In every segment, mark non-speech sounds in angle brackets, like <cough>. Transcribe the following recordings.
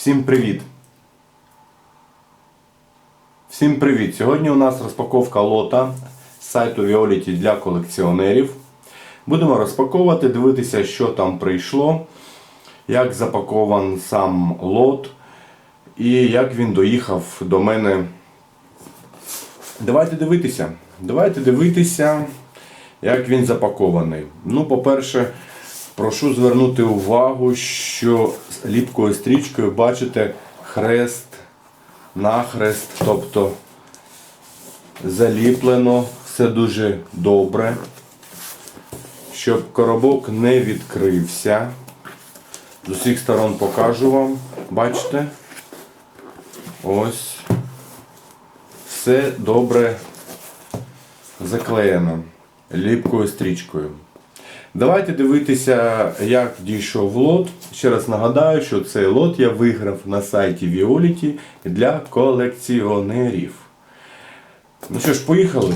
Всім привіт! Всім привіт! Сьогодні у нас розпаковка лота з сайту Violet для колекціонерів. Будемо розпаковувати, дивитися, що там прийшло, як запакован сам лот і як він доїхав до мене. Давайте дивитися. Давайте дивитися, як він запакований. Ну, по-перше, прошу звернути увагу, що ліпкою стрічкою бачите хрест, нахрест, тобто заліплено, все дуже добре. Щоб коробок не відкрився. З усіх сторон покажу вам. Бачите? Ось. Все добре заклеєно ліпкою стрічкою. Давайте дивитися, як дійшов лот. Ще раз нагадаю, що цей лот я виграв на сайті Violet для колекціонерів. Ну що ж, поїхали.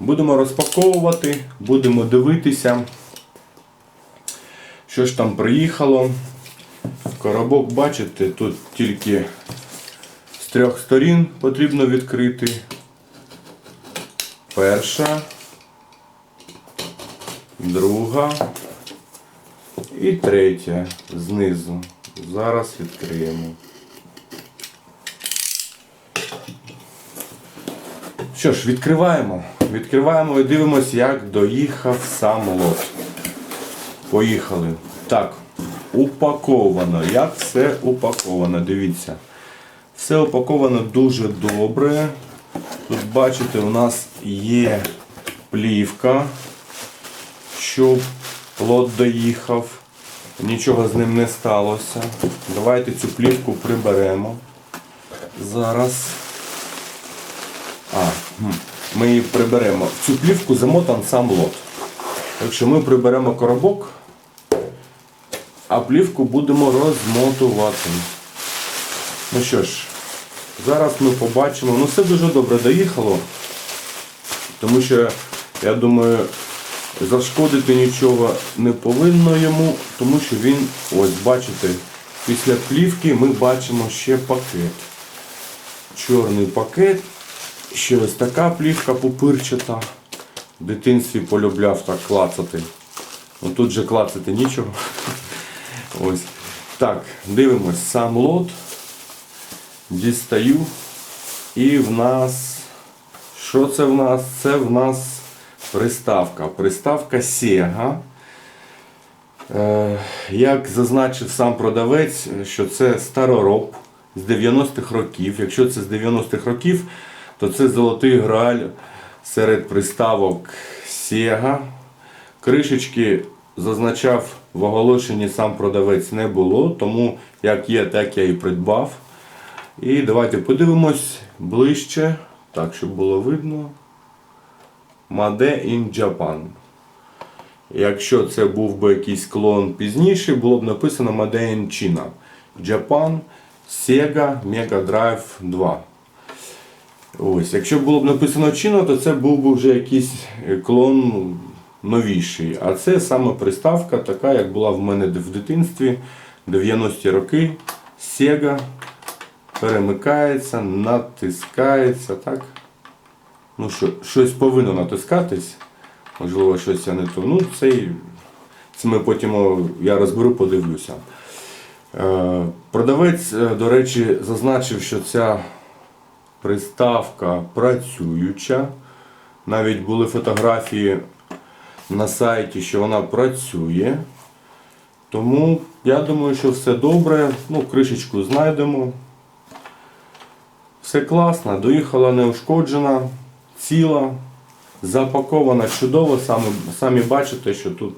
Будемо розпаковувати, будемо дивитися, що ж там приїхало. Коробок, бачите, тут тільки з трьох сторін потрібно відкрити. Перша, друга і третя знизу. Зараз відкриємо. Що ж, відкриваємо. Відкриваємо і дивимося, як доїхав сам лот. Поїхали. Так, упаковано. Як все упаковано, дивіться. Все упаковано дуже добре. Тут бачите, у нас є плівка, щоб лот доїхав. Нічого з ним не сталося. Давайте цю плівку приберемо. Зараз. А, ми її приберемо. В цю плівку замотан сам лот. Якщо ми приберемо коробок, а плівку будемо розмотувати. Ну що ж, зараз ми побачимо. Ну все дуже добре доїхало. Тому що, я думаю, зашкодити нічого не повинно йому, тому що він, ось бачите, після плівки ми бачимо ще пакет. Чорний пакет. Ще ось така плівка пупирчата. В дитинстві полюбляв так клацати. Ну тут же клацати нічого. <laughs> Ось. Так, дивимось сам лот. Дістаю. І в нас. Що це в нас? Це в нас приставка. Приставка Sega. Е, як зазначив сам продавець, що це старороб з 90-х років. Якщо це з 90-х років, то це золотий грааль серед приставок Sega. Кришечки зазначав в оголошенні сам продавець не було, тому як є, так я і придбав. І давайте подивимось ближче, так, щоб було видно. Made in Japan. Якщо це був би якийсь клон пізніше, було б написано Made in China. Japan, Sega Mega Drive 2. Ось, якщо було б написано China, то це був би вже якийсь е, клон новіший. А це саме приставка, така, як була в мене в дитинстві 90-ті роки. Sega перемикається, натискається, так? Ну, що, щось повинно натискатись. Можливо, щось я не то. Ну, цей, це ми потім я розберу, подивлюся. Е, продавець, е, до речі, зазначив, що ця приставка працююча. Навіть були фотографії на сайті, що вона працює. Тому я думаю, що все добре. Ну, кришечку знайдемо. Все класно, доїхала неушкоджена, ціла, запакована чудово, самі, самі бачите, що тут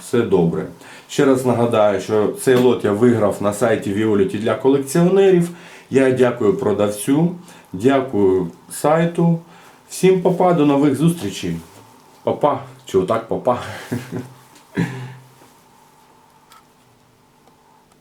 все добре. Ще раз нагадаю, що цей лот я виграв на сайті Violet для колекціонерів. Я дякую продавцю, дякую сайту. Всім папа, до нових зустрічей. Папа, чи отак папа. <laughs>